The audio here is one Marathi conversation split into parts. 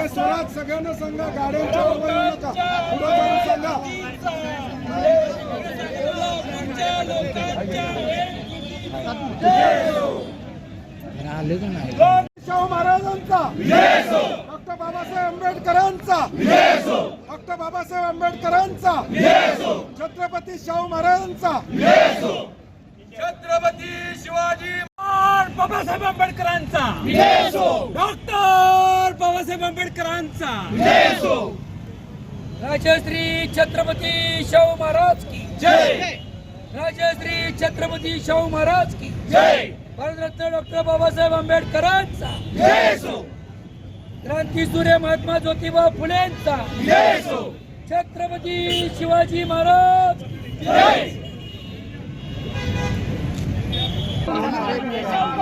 हे सोळा सगळ्यांना सांगा गाड्यांच्या बरोबर येऊ नका. पुढे जाऊन सांगा. शाहू महाराजांचा. डॉक्टर बाबासाहेब आंबेडकरांचा. डॉक्टर बाबासाहेब आंबेडकरांचा. छत्रपती शाहू महाराजांचा. छत्रपती शिवाजी बाबासाहेब आंबेडकरांचा. डॉक्टर बाबासाहेब आंबेडकरांचा. राजश्री छत्रपती शाहू महाराज की. जय. राजश्री छत्रपती शाहू महाराज की. जय. भारतरत्न डॉक्टर बाबासाहेब आंबेडकरांचा. क्रांती सूर्य महात्मा ज्योतिबा फुलेंचा. छत्रपती शिवाजी महाराज की. जय.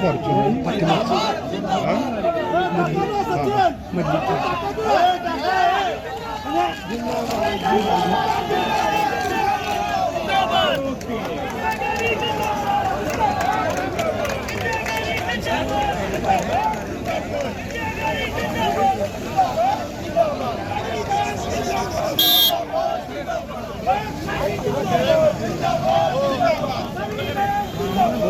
फॉर्च्युनर पाठीमागचं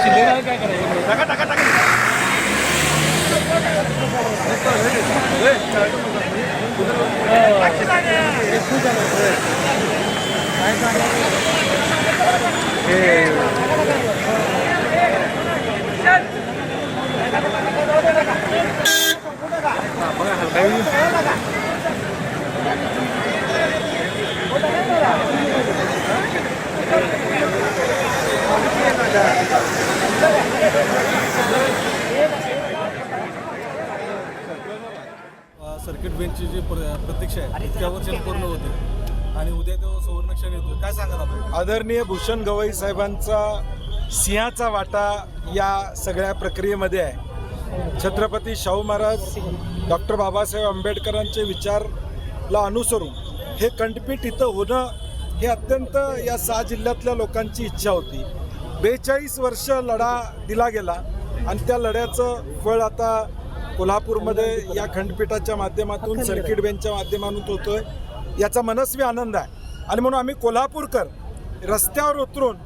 काय सर्किट बेंचची जी प्र- प्रतीक्षा आहे इतक्या वर्षांनी पूर्ण होते. आणि उद्या तो सुवर्णक्षण येतो काय सांगाल आपण? आदरणीय भूषण गवई साहेबांचा सिंहाचा वाटा या सगळ्या प्रक्रियेमध्ये आहे. छत्रपती शाहू महाराज डॉक्टर बाबासाहेब आंबेडकरांचे विचारला अनुसरून हे कंठपीठ इथं होणं हे अत्यंत या सहा जिल्ह्यातल्या लोकांची इच्छा होती. बेचाळीस वर्ष लढा दिला गेला आणि त्या लढ्याचं फळ आता कोल्हापूरमध्ये या खंडपीठाच्या माध्यमातून सर्किट बेंचच्या माध्यमातून होतोय. याचा मनस्वी आनंद आहे. आणि म्हणून आम्ही कोल्हापूरकर रस्त्यावर उतरून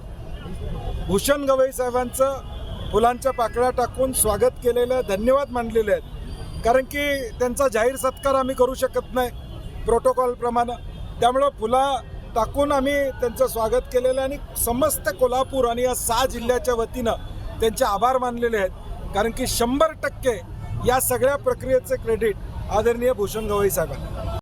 भूषण गवई साहेबांचं फुलांच्या पाकळ्या टाकून स्वागत केलेलं आहे धन्यवाद मानलेले आहेत. कारण की त्यांचा जाहीर सत्कार आम्ही करू शकत नाही प्रोटोकॉलप्रमाणे त्यामुळं फुला टाकून आम्ही त्यांचं स्वागत केलेलं आहे. आणि समस्त कोल्हापूर आणि या सहा जिल्ह्याच्या वतीनं त्यांचे आभार मानलेले आहेत. कारण की शंभर टक्के या सगळ्या प्रक्रियेचे क्रेडिट आदरणीय भूषण गवई साहेबांना.